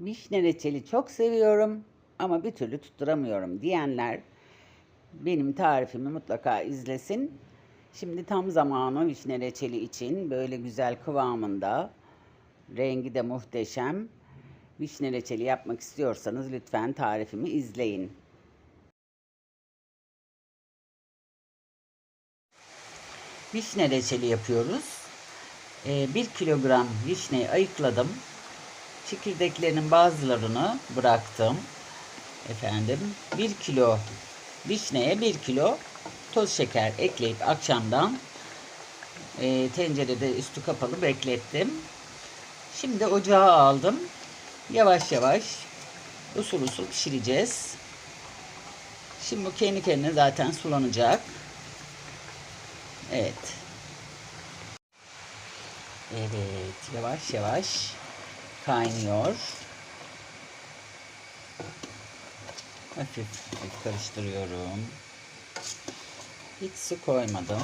Vişne reçeli çok seviyorum ama bir türlü tutturamıyorum diyenler benim tarifimi mutlaka izlesin. Şimdi tam zamanı vişne reçeli için böyle güzel kıvamında, rengi de muhteşem. Vişne reçeli yapmak istiyorsanız lütfen tarifimi izleyin. Vişne reçeli yapıyoruz. 1 kilogram vişneyi ayıkladım. Çekirdeklerinin bazılarını bıraktım. Efendim 1 kilo vişneye 1 kilo toz şeker ekleyip akşamdan e, tencerede üstü kapalı beklettim. Şimdi ocağa aldım. Yavaş yavaş usul usul pişireceğiz. Şimdi bu kendi kendine zaten sulanacak. Evet. Evet, yavaş yavaş kaynıyor. Hafif karıştırıyorum. Hiç su koymadım.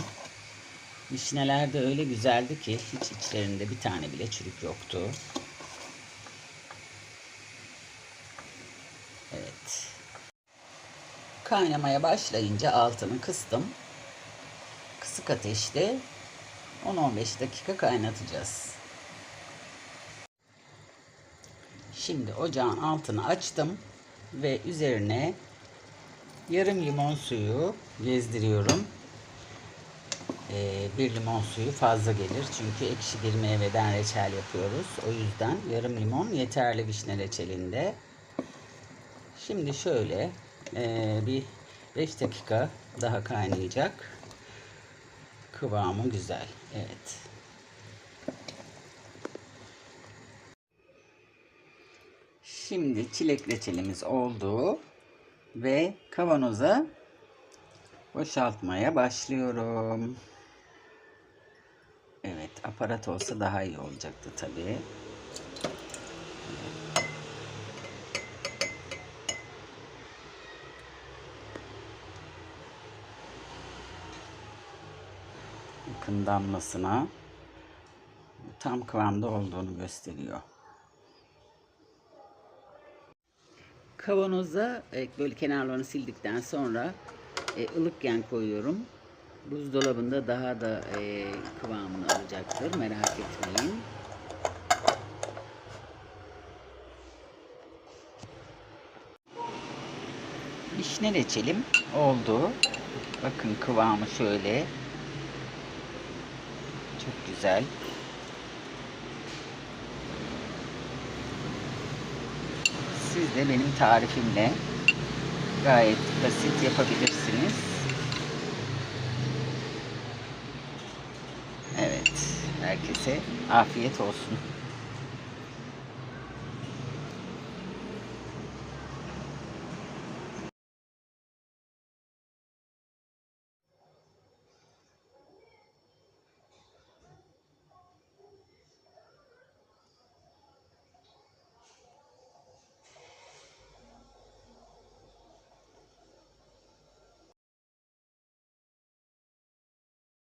Vişneler de öyle güzeldi ki hiç içlerinde bir tane bile çürük yoktu. Evet. Kaynamaya başlayınca altını kıstım. Kısık ateşte 10-15 dakika kaynatacağız. Şimdi ocağın altını açtım ve üzerine yarım limon suyu gezdiriyorum. Ee, bir limon suyu fazla gelir çünkü ekşi bir meyveden reçel yapıyoruz. O yüzden yarım limon yeterli vişne reçelinde. Şimdi şöyle e, bir 5 dakika daha kaynayacak. Kıvamı güzel. Evet. Şimdi çilek reçelimiz oldu ve kavanoza boşaltmaya başlıyorum. Evet, aparat olsa daha iyi olacaktı tabii. Bakın damlasına tam kıvamda olduğunu gösteriyor. Kavanoza e, böyle kenarlarını sildikten sonra e, ılıkken koyuyorum. Buzdolabında daha da e, kıvamını alacaktır. Merak etmeyin. Vişne reçelim oldu. Bakın kıvamı şöyle. Çok güzel. Siz de benim tarifimle gayet basit yapabilirsiniz. Evet, herkese afiyet olsun.